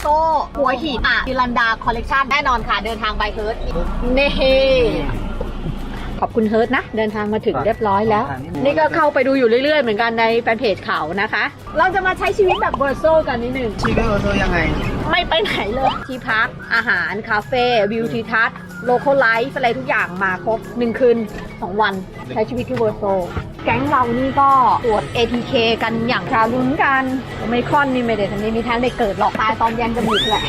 โซหัวหินอะยูรันดาคอลเลกชันแน่นอนค่ะ เดินทางไปเฮิร์ตนี่ขอบคุณเฮิร์ตนะ เดินทางมาถึงเรียบร้อยแล้ว นี่ก็เข้าไปดูอยู่เรื่อยๆ เหมือนกันในแฟนเพจเขานะคะ เราจะมาใช้ชีวิตแบบเวอร์โซกันนิดนึงชีวิตโอโซยังไง ไม่ไปไหนเลยที่พักอาหารคาเฟ่วิวทิวทัศน์โลโ a ไลฟ์อะไรทุกอย่างมาครบหนึ่งคืนสองวันใช้ชีวิตที่เวอร์โซ แก๊งเรานี่ก็ตรวจ ATK กันอย่างคราวลุ้นกันไมครอนนี่ไม่ได้ทำนี้มีแทนได้เกิดหรอกตายตอนยันจมูกแหละ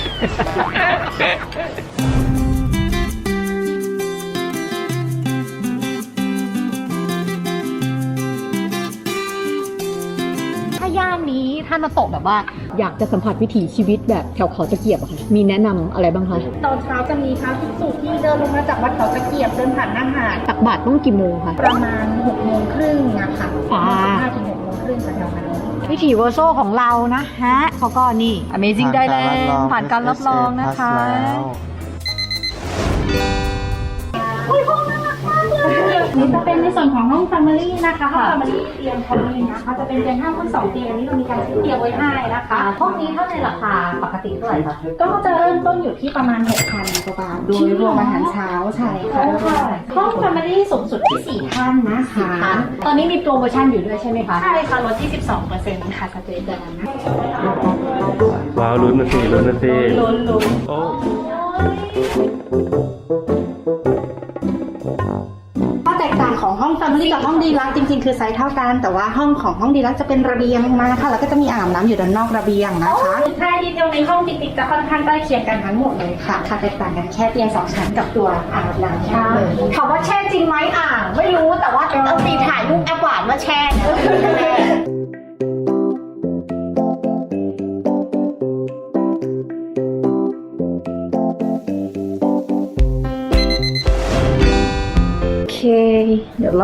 ย่านนี้ถ้ามาตกแบบว่าอยากจะสัมผัสวิถีชีวิตแบบแถวเขาตะเกียบอะค่ะ มีแนะนำอะไรบ้างคะ ตอนเช้าจะมีพระภิกษุที่เดินลงมาจากวัดเขาตะเกียบเดินผ่านหน้าหาดตักบาตรต้องกี่โมงคะ ประมาณ6กโมงครึ่งนะคะอ่า ห้าถึงหกโมงครึ่งแถวๆนั้น วิถีเวอร์โซของเรานะฮะเขาก็นี่ Amazing ได้แล้วผ่านการรับรองนะคะนี่ จะเป็นในส่วนของห้อง Family นะคะห้อง Family เตียงพอดีนะคะจะเป็นเตียงห้าคนสองเตียงอันนี้เรามีการซื้อเตียงไว้ให้นะคะ ห้องนี้เท่าในราคาปกติเท่าไหร่คะก็จะเริ่มต้นอยู่ที่ประมาณ6,000กว่าบาทโดยรวมอาหารเช้าใช่ค่ะห้อง Family สูงสุดที่4ท่านนะคะตอนนี้มีโปรโมชั่นอยู่ด้วยใช่ไหมคะใช่ค่ะลดที่12%ค่ะสเตจเดือนนั้นนะว้าวลุ้นนะสิลุ้นนะสิลุ้นลุ้นโอ้ข้อ แตกต่างของห้อง Family กับห้องดีลักจริง ๆ คือไซส์เท่ากัน แต่ว่าห้องของห้องดีลักจะเป็นระเบียงมาค่ะ แล้วก็จะมีอ่างน้ำอยู่ด้านนอกระเบียงนะคะใช่ดีเทลในห้องติดๆจะค่อนข้างใกล้เคียงกันทั้งหมดเลยค่ะค่ะแตกต่างกันแค่เตียงสองชั้นกับตัวอ่างน้ำแค่นั้นเลยถามว่าแช่จริงไหมอ่างไม่รู้แต่ว่าเอาตีถ่ายรูปแอปหวานมาแช่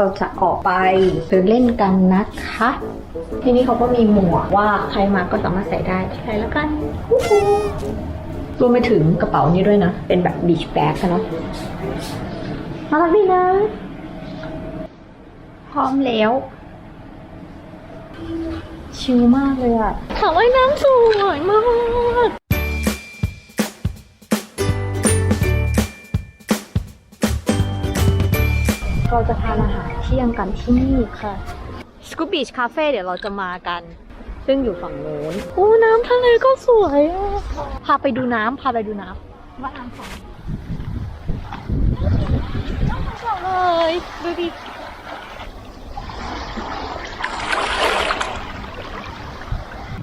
เราจะออกไปเดินเล่นกันนะคะ ที่นี่เขาก็มีหมวกว่าใครมาก็สามารถใส่ได้ใส่แล้วกันรวมไปถึงกระเป๋านี้ด้วยนะ เป็นแบบบีชแบ็กนะน่ารักดีนะ พร้อมแล้ว ชิลมากเลยอะถามว่าน้ำสวยมาก เราจะทานอาหารเที่ยงกันที่นี่ค่ะสกูบีชคาเฟ่เดี๋ยวเราจะมากัน ซึ่งอยู่ฝั่งโน้นโอ้น้ำทะเลก็สวยอะพาไปดูน้ำพาไปดูน้ำว่าน้ำใสเลยดูดิ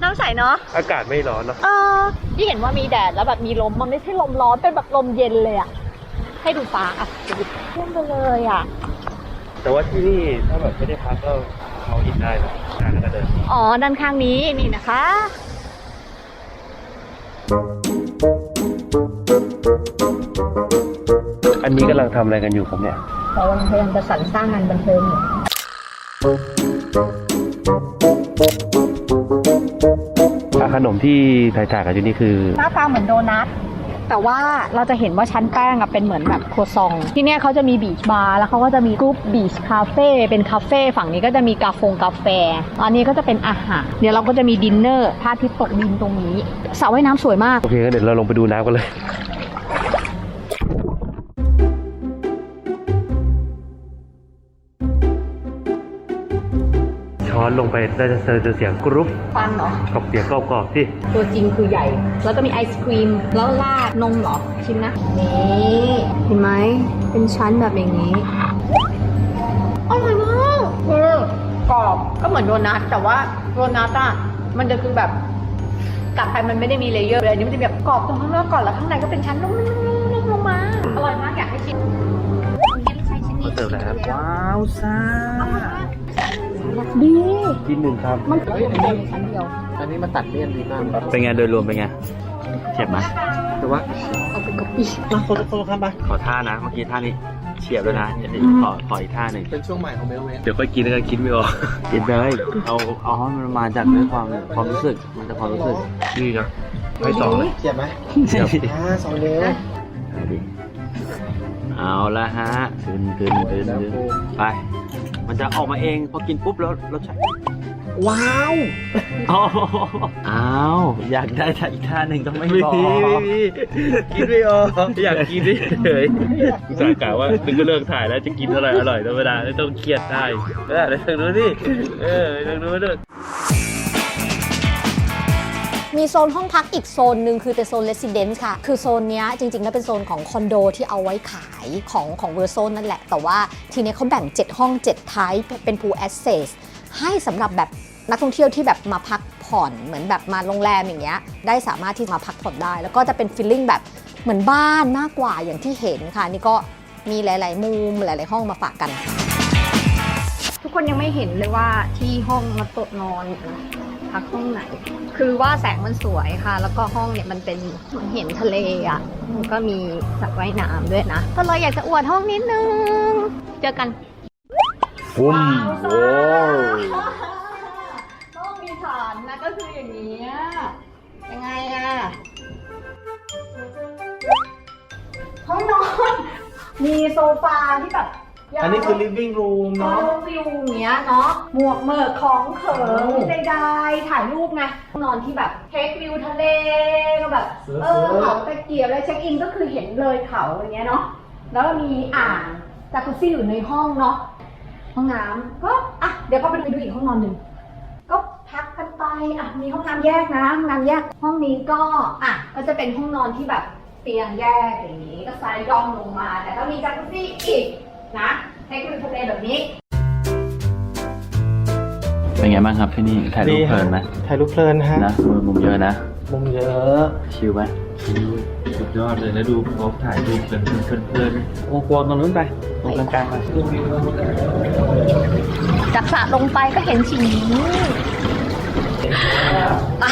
น้ำใสเนาะอากาศไม่ร้อนเนอะเออที่เห็นว่ามีแดดแล้วแบบมีลมมันไม่ใช่ลมร้อนเป็นแบบลมเย็นเลยอะให้ดูฟ้าอะดูขึ้นไปเลยอะ แต่ว่าที่นี่ถ้าแบบไม่ได้พักก็เขาอินได้นะการก็เดินอ๋อ ด้านข้างนี้นี่นะคะ อันนี้กำลังทำอะไรกันอยู่ครับเนี่ย เราพยายามจะสรรสร้างงานบันเทิงอยู่อะขนมที่ถ่ายจากกันอยู่นี่คือหน้าตาเหมือนโดนัท แต่ว่าเราจะเห็นว่าชั้นแป้งอะเป็นเหมือนแบบโคซอง ที่เนี่ยเขาจะมีบีชบาร์แล้วเขาก็จะมีกรุ๊ปบีชคาเฟ่เป็นคาเฟ่ฝั่งนี้ก็จะมีกาแฟกาแฟ อันนี้ก็จะเป็นอาหาร เดี๋ยวเราก็จะมีดินเนอร์พระอาทิตย์ตกดินตรงนี้สระว่ายน้ำสวยมาก โอเคงั้นเดี๋ยวเราลงไปดูน้ำกันเลย อนลงไปได้จะเจอเสียงกรุ๊ปฟันเหรอ กับเสียงกรอบๆที่ตัวจริงคือใหญ่ แล้วก็มีไอศครีม แล้วราดนมเหรอ ชิมนะ นี่เห็นไหม เป็นชั้นแบบอย่างนี้ อร่อยมากเออกรอบ ก็เหมือนโดนัท แต่ว่าโดนัทอะ มันจะคือแบบกัดไปมันไม่ได้มีเลเยอร์เลยอันนี้มันจะแบบกรอบตรงข้างนอกก่อน แล้วข้างในก็เป็นชั้นนุ่มๆๆๆลงมา อร่อยมากอยากให้ชิมเขาเติมแล้วครับว้าวซ่า ดี กินหนึ่งครับมันเป็นชั้นเดียว อันนี้มันตัดเลี่ยนดีมากเป็นไงโดยรวมเป็นไงเจ็บไหมแต่ว่าเอาเป็นกะปิมาคนละคนละครับไปขอท่านะเมื่อกี้ท่านี้เฉียบแล้วนะเดี๋ยวขอขออีกท่าหนึ่งเป็นช่วงใหม่ของเมลเวนเดี๋ยวค่อยกินแล้วกันคิดไม่ออกกินเลยเอาเอาให้มันมาจากด้วยความความรู้สึกมันจะความรู้สึกนี่นะไม่สองเลยเจ็บไหมเฉียบอ่าสองนิ้วเอาดิเอาละฮะขึ้นขึ้นขึ้นขึ้นไป มันจะออกมาเองพอกินปุ๊บแล้วรสชาติว้าวอ้าวอ้าวอยากได้ท่าอีกท่าหนึ่งต้องไม่ไม่บอกมีไม่มีกินไม่ออกอยากกินเฉยอุตส่าห์กล่าวว่าถึงก็เลิกถ่ายแล้วจะกินอร่อยอร่อยธรรมดาไม่ต้องเครียดได้เออเดี๋ยวดูดิเออเดี๋ยวดูดิ มีโซนห้องพักอีกโซนหนึ่งคือเป็นโซน residence ค่ะ คือโซนนี้จริงๆแล้วเป็นโซนของคอนโดที่เอาไว้ขายของของเวอร์โซนนั่นแหละ แต่ว่าทีนี้เขาแบ่ง 7 ห้อง7 type เป็น pool access ให้สำหรับแบบนักท่องเที่ยวที่แบบมาพักผ่อนเหมือนแบบมาโรงแรมอย่างเงี้ยได้สามารถที่มาพักผ่อนได้ แล้วก็จะเป็น feeling แบบเหมือนบ้านมากกว่าอย่างที่เห็นค่ะ นี่ก็มีหลาย ๆ มุมหลาย ๆ ห้องมาฝากกัน ทุกคนยังไม่เห็นเลยว่าที่ห้องมาตดนอนนะ พักห้องไหน คือว่าแสงมันสวยค่ะ แล้วก็ห้องเนี่ยมันเป็นเหมือนเห็นทะเลอะมันก็มีสระว่ายน้ำด้วยนะ ก็เลยอยากจะอวดห้องนิดนึง เจอกันฟุ้มโอ้ห้องมีฐานนะก็คืออย่างนี้ยังไงอะห้องนอน มีโซฟาที่แบบยาว อันนี้คือ living room เนาะเนาะ วิวอย่างเงี้ยเนาะหมวกเมิกของเขิงใดๆถ่ายรูปไงนอนที่แบบเทควิวทะเลก็แบบเออเขาตะเกียบแล้วเช็คอินก็คือเห็นเลยเขาอย่างเงี้ยเนาะแล้วก็มีอ่างจากุซี่อยู่ในห้องเนาะห้องน้ำก็อะเดี๋ยวก็ไปดูอีกห้องนอนหนึ่งก็พักกันไปอะมีห้องน้ำแยกนะห้องน้ำแยกห้องนี้ก็อะก็จะเป็นห้องนอนที่แบบเตียงแยกอย่างนี้ก็ไซด์ย่อมลงมา แต่ก็มีจักรุซี่อีก นะ ให้คุณทะเลแบบนี้ เป็นไงบ้างครับที่นี่ถ่ายรูปเพลินไหมถ่ายรูปเพลินฮะนะมุมเยอะนะมุมเยอะชิลไหมสุดยอดเลยแล้วดูเขาถ่ายรูปกันเพลินๆโอ้โหตรงนู้นไปตรงกลางๆไปจากสระลงไปก็เห็นสิ่งนี้ไป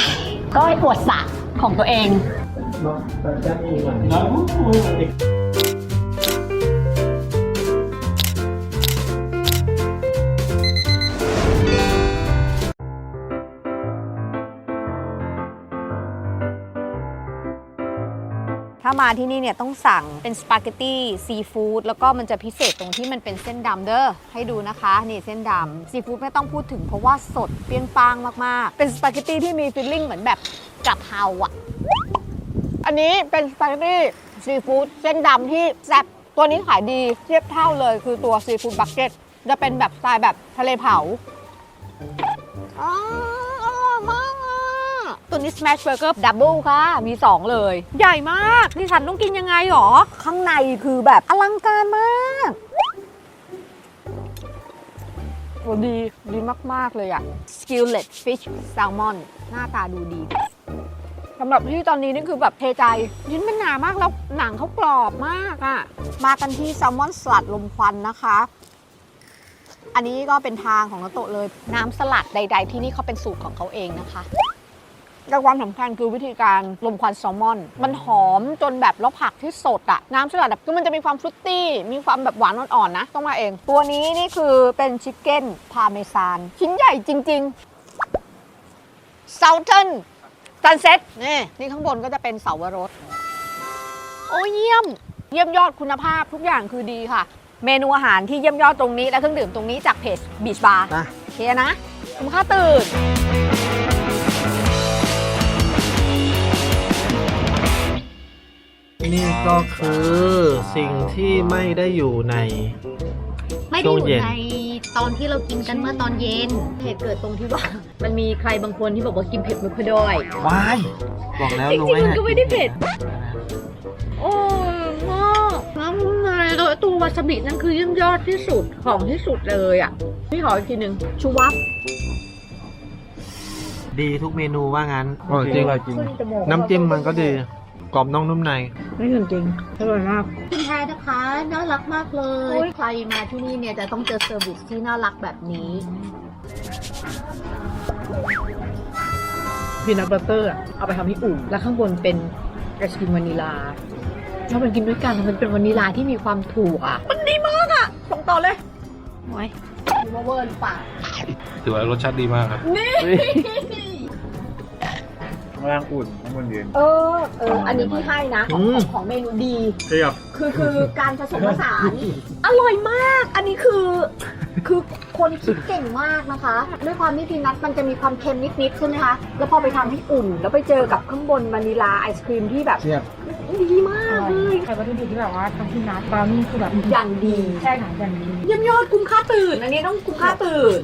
ก็ให้ปวดสระของตัวเอง มาที่นี่เนี่ยต้องสั่งเป็นสปาเกตตี้ซีฟู้ดแล้วก็มันจะพิเศษตรงที่มันเป็นเส้นดำเด้อให้ดูนะคะนี่เส้นดำซีฟู้ดไม่ต้องพูดถึงเพราะว่าสดเปรี้ยงปางมากๆ เป็นสปาเกตตี้ที่มีฟิลลิ่งเหมือนแบบกะเพราอะอันนี้เป็นสปาเกตตี้ซีฟู้ดเส้นดำที่แซ่บตัวนี้ขายดีเทียบเท่าเลยคือตัวซีฟู้ดบักเก็ตจะเป็นแบบสไตล์แบบทะเลเผาอ๋ออร่อยมากอะ ตัวนี้ Smash Burger Double ค่ะ มี 2 เลย ใหญ่มากดิฉันต้องกินยังไงหรอ ข้างในคือแบบอลังการมากโอ้ดี ดีมาก ๆ เลยอะ Skillet Fish Salmon หน้าตาดูดีสำหรับที่ตอนนี้นี่คือแบบเทใจชิ้นเป็นหนามากแล้วหนังเขากรอบมากอะมากันที่แซลมอนสลัดลมควันนะคะ อันนี้ก็เป็นทางของนาโตะเลย น้ำสลัดใด ๆ ที่นี่เขาเป็นสูตรของเขาเองนะคะ แต่ความสำคัญคือวิธีการลมควันแซลมอน มันหอมจนแบบแล้วผักที่สดอะน้ำสลัดแบบคือมันจะมีความฟรุตตี้ มีความแบบหวานอ่อนๆนะ ต้องมาเอง ตัวนี้นี่คือเป็นชิคเก้นพาเมซาน ชิ้นใหญ่จริงๆ Southern Sunset นี่นี่ข้างบนก็จะเป็นเสาวรส โอ้เยี่ยม เยี่ยมยอดคุณภาพทุกอย่างคือดีค่ะ เมนูอาหารที่เยี่ยมยอดตรงนี้และเครื่องดื่มตรงนี้จากเพจบีชบาร์นะโอเคนะ คุ้มค่าตื่น นี่ก็คือสิ่งที่ไม่ได้อยู่ใน ไม่ได้ช่อวงยู่เย็นในตอนที่เรากินกันเมื่อตอนเย็นเหตุเกิดตรงที่ว่า มันมีใครบางคนที่บอกว่ากินเผ็ดไม่ค่อยได้วายบอกแล้วจริรู้งไหมๆมันก็ไม่ได้เผ็ดโอ้ยมากน้ำในเลยตัววาซาบินั่นคือเยี่ยมยอดที่สุดของที่สุดเลยอะพี่ขออีกทีหนึ่งชูวับดีทุกเมนูว่างั้นอร่อยจริงอร่อยจริงขึ้นจมูกน้ำจิ้มมันก็ดี กรอบนอกนุ่มใน ไม่ถึงจริงอร่อยมาก คุณแพรนะคะน่ารักมากเลย ใครมาที่นี่เนี่ยจะต้องเจอเซอร์วิสที่น่ารักแบบนี้พีนัทบัตเตอร์เอาไปทำที่อุ่นแล้วข้างบนเป็นไอศกรีมวานิลาแล้วมันกินด้วยกันมันเป็นวานิลาที่มีความถูกอะ มันดีมากอะส่งต่อเลยโอ้ยดูว่าเวอร์หรือเปล่า ถือว่ารสชาติดีมากครับ นี่ข้าง ล่างอุ่นข้างบนเย็น เออเอออันนี้ที่ให้นะของอืม ของเมนูดี เทียบ คือคือการผสมผสาน อร่อยมาก อันนี้คือคือคนคิดเก่งมากนะคะ ด้วยความที่พีนัทมันจะมีความเค็มนิดๆใช่ไหมคะ แล้วพอไปทำให้อุ่น แล้วไปเจอกับข้างบนวานิลาไอศครีมที่แบบดีมากเลยใช้วัตถุดิบที่แบบว่าทำที่นัดบราวนี่คือแบบอย่างดีใช่ค่ะอย่างดี เยี่ยมยอดคุ้มค่าตื่น อันนี้ต้องคุ้มค่าตื่น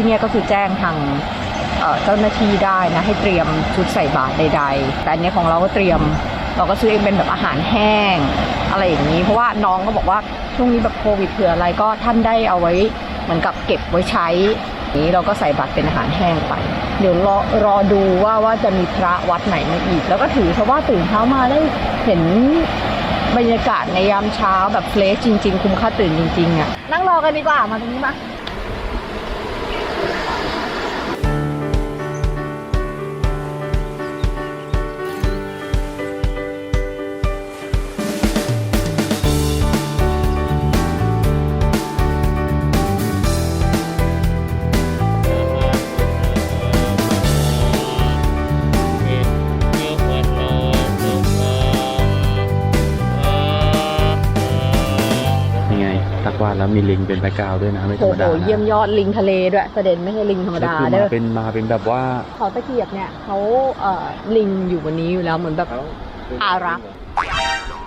ที่เนี่ยก็คือแจ้งทางเจ้าหน้าที่ได้นะให้เตรียมชุดใส่บาตรใด ๆ แต่อันเนี้ยของเราก็เตรียมเราก็ซื้อเองเป็นแบบอาหารแห้ง อะไรอย่างนี้ เพราะว่าน้องก็บอกว่าช่วงนี้แบบโควิดเผื่ออะไรก็ท่านได้เอาไว้เหมือนกับเก็บไว้ใช้นี้เราก็ใส่บาตรเป็นอาหารแห้งไป เดี๋ยวรอรอดูว่าว่าจะมีพระวัดไหนมาอีก แล้วก็ถือเพราะว่าตื่นเช้ามาได้เห็นบรรยากาศในยามเช้าแบบเฟรชจริง ๆ คุ้มค่าตื่นจริงๆอะนั่งรอกันดีกว่ามาตรงนี้มา แล้วมีลิงเป็นแบ็กกราวด์ด้วยนะไม่ธรโอ้รมโหดานะเยี่ยมยอดลิงทะเลด้วยประเด็นไม่ใช่ลิงธรรมแล้วดาคือเด้มาอเป็นมาเป็นแบบว่าเขาตะเกียบเนี่ยเขาเอ่อลิงอยู่บนนี้อยู่แล้วเหมือนแบบ อารักษ์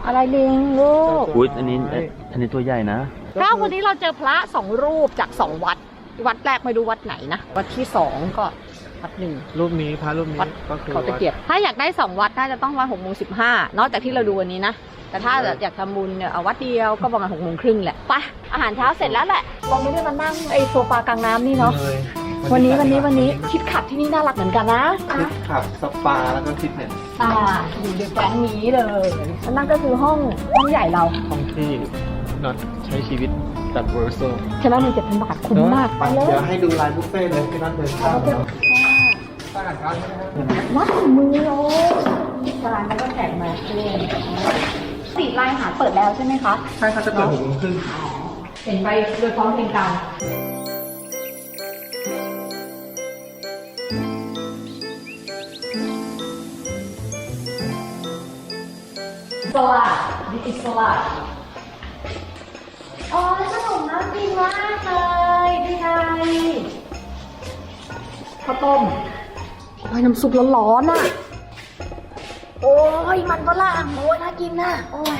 อะไรลิงลูกอุ้ยอันนี้อันนี้ตัวใหญ่นะ ถ้าวันนี้เราเจอพระสองรูปจากสองวัด วัดแรกไม่รู้วัดไหนนะ วัดที่สองก็วัดหนึ่ง รูปนี้พระรูปนี้วัด ก็คือเขาตะเกียบ ถ้าอยากได้สองวัดน่าจะต้องวันหกโมงสิบห้านอกจากที่เราดูวันนี้นะ แต่ถ้าอยากทำบุญเนี่ยเอาวัดเดียวก็ประมาณหกโมงครึ่งแหละไป อาหารเช้าเสร็จแล้วแหละเราไม่ได้มานั่งไอโซฟากลางน้ำนี่เนาะเลยวันนี้วันนี้วันนี้คิดขับที่นี่น่ารักเหมือนกันนะคิดขับสปาแล้วก็ฟิตเนสอ่าอยู่ในแก๊งนี้เลยแล้วนั่นก็คือห้องห้องใหญ่เราห้องที่น็อตใช้ชีวิตแบบเวอร์โซใช่ไหมมันเจ็ดพันบาทคุ้มมากไปเดี๋ยวให้ดูลายบุฟเฟ่ต์เลยที่นั่นเลยข้าวเนาะวัดมือโอ้ตลาดแล้วก็แจกมาเพื่อนติดลายอาหารเปิดแล้วใช่ไหมคะใช่ค่ะจะเปิดหกโมงครึ่ง เห็นไปโดยพร้อมเพรียงกันสลัดดิอิสลัดอ๋อขนมน่ากินมากเลยพี่ไทยข้าวต้มโอ้ยน้ำซุปร้อนๆอะ โอ้ยมันฝรั่งโอ้ยน่ากินน่ะ โอ้ย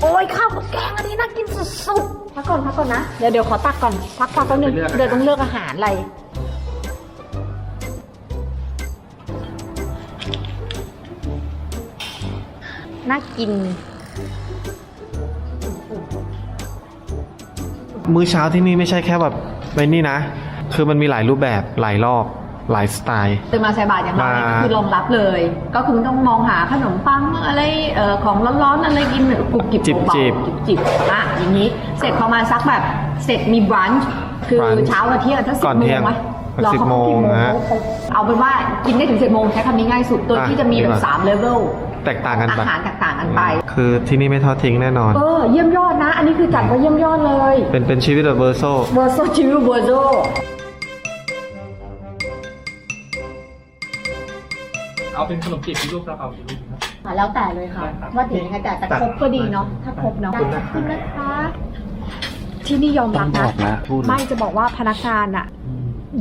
โอ้ยข้าวกับแกงอันนี้น่ากินสุดๆพักก่อนพักก่อนนะเดี๋ยวเดี๋ยวขอตักก่อนพักพักแป๊บนึงเดี๋ยวต้องเลือกอาหารอะไรน่ากินมื้อเช้าที่นี่ไม่ใช่แค่แบบไปนี่นะ คือมันมีหลายรูปแบบหลายรอบ หลายสไตล์ ตื่นมาใส่บาตรอย่างเราเนี่ยมาก็คือรองรับเลย ก็คือไม่ต้องมองหาขนมปังอะไรเอ่อของร้อนๆอะไรกินกรุบกริบจิบเบาจิบๆจิบๆอะอย่างนี้ เสร็จประมาณสักแบบเสร็จมีบรันช์คือ brunch เช้ากับเที่ยงถ้าสิก่บอนโมเที่งยงไหมสักรอ10เขาโมงกี่โมงนะเอาเป็นว่ากินได้ถึงสิบโมงใช้คำนี้ง่ายสุดโดยอะที่จะมีแบดีบมากสามเลเวลแตกต่างกันอาไปหารแตกต่างกันไป คือที่นี่ไม่ทอดทิ้งแน่นอน เออเยี่ยมยอดนะ อันนี้คือจัดว่าเยี่ยมยอดเลย เป็นเป็นชีวิตแบบเวอร์โซ เวอร์โซจิวเวอร์โซ เอาเป็นขนมจีบที่รูปเราเอากี่รูปครับ อะแล้วแต่เลยค่ะว่าถึงยังไงแต่แต่ครบก็ดีเนาะถ้าครบเนาะขอบคุณนะครับขอบคุณนะคะที่นี่ยอมต้รัอบงบนะ อกนะพูดเลยไม่จะบอกว่าพนักงานอะ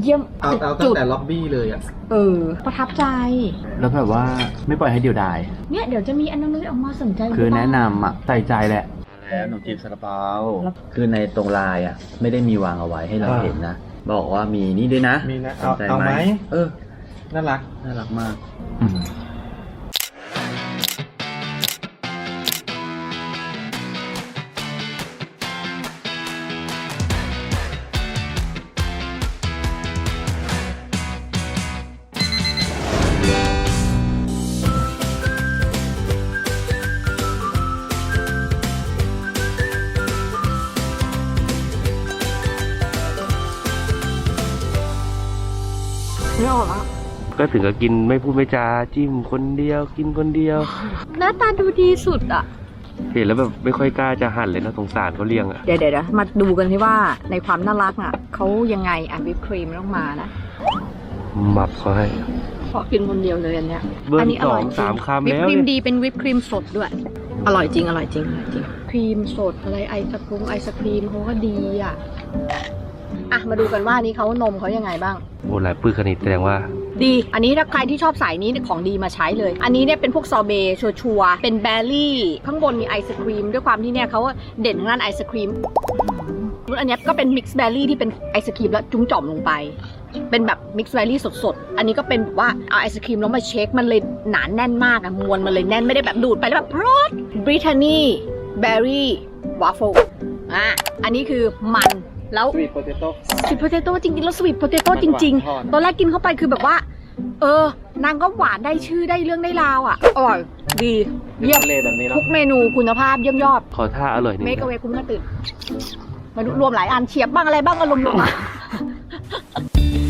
เยี่ยมเอาเอาตั้จุงดแต่ล็อบบี้เลยอะเออ ประทับใจ แล้วแบบว่าไม่ปล่อยให้เดียวดาย เนี่ยเดี๋ยวจะมีอันนั้นออกมาสนใจคือแนะนำอะใส่ใจแหละ แล้วขนมจีบซาลาเปาคือในตรงลายอะ ไม่ได้มีวางเอาไว้ให้เราอ่า เห็นนะ บอกว่ามีนี่ด้วยนะมีนะสเอานใจเอาไหม เออ น่ารัก น่ารักมาก ก็ถึงกับกินไม่พูดไม่จาจิ้มคนเดียวกินคนเดียว หน้าตาดูดีสุดอะ เห็นแล้วแบบไม่ค่อยกล้าจะหั่นเลยนะสงสารเขาเลี้ยงอะ เดี๋ยวเดี๋ยวเดี๋ยวมาดูกันที่ว่าในความน่ารักอะเขายังไงอะวิปครีมต้องมานะหมับเขาให้ขอกินคนเดียวเลยอันเนี้ยเบิ้ลอันี้อสอร่อยงจริงสามคำวิปแล้วครีมเนี่ยดีเป็นวิปครีมสดด้วย อร่อยจริงอร่อยจริงอร่อยจริง ครีมสดอะไรไอศครีมไอศครีมเขาก็ดีอะอะมาดูกันว่านี้เขานมเขายังไงบ้างโอ้หลายปื้อขนิดแสดงว่า ดี อันนี้ถ้าใครที่ชอบสายนี้ของดีมาใช้เลย อันนี้เนี่ยเป็นพวกซอเบต์ชัวร์ๆเป็นแบร์รี่ ข้างบนมีไอศครีมด้วยความที่เนี่ยเขาเด่นทางด้านไอศครีมอันนี้ก็เป็นมิกซ์แบร์รี่ที่เป็นไอศครีมแล้วจุ้งจ่อมลงไป เป็นแบบมิกซ์แบร์รี่สดๆ อันนี้ก็เป็นแบบว่าเอาไอศครีมแล้วมาเช็ค มันเลยหนาแน่นมากอะมวลมันเลยแน่นไม่ได้แบบดูดไปแล้วแบบพรอดบริทานีแบร์รี่วาฟเฟิลอะอันนี้คือมัน แล้วสวีทโพเตโต้จริงๆแล้วสวีทโพเตโต้จริง ๆ ตอนแรกกินเข้าไปคือแบบว่า เออ นางก็หวานได้ชื่อได้เรื่องได้ราวอะอร่อยดีเยี่ยมทุกเมนูคุณภาพเยี่ยมยอด ขอท่าอร่อยหนึงเมกเวคุณก็ตื่นมาดูรวมหลายอันเฉียบบ้างอะไรบ้างอารมณ์รวมๆ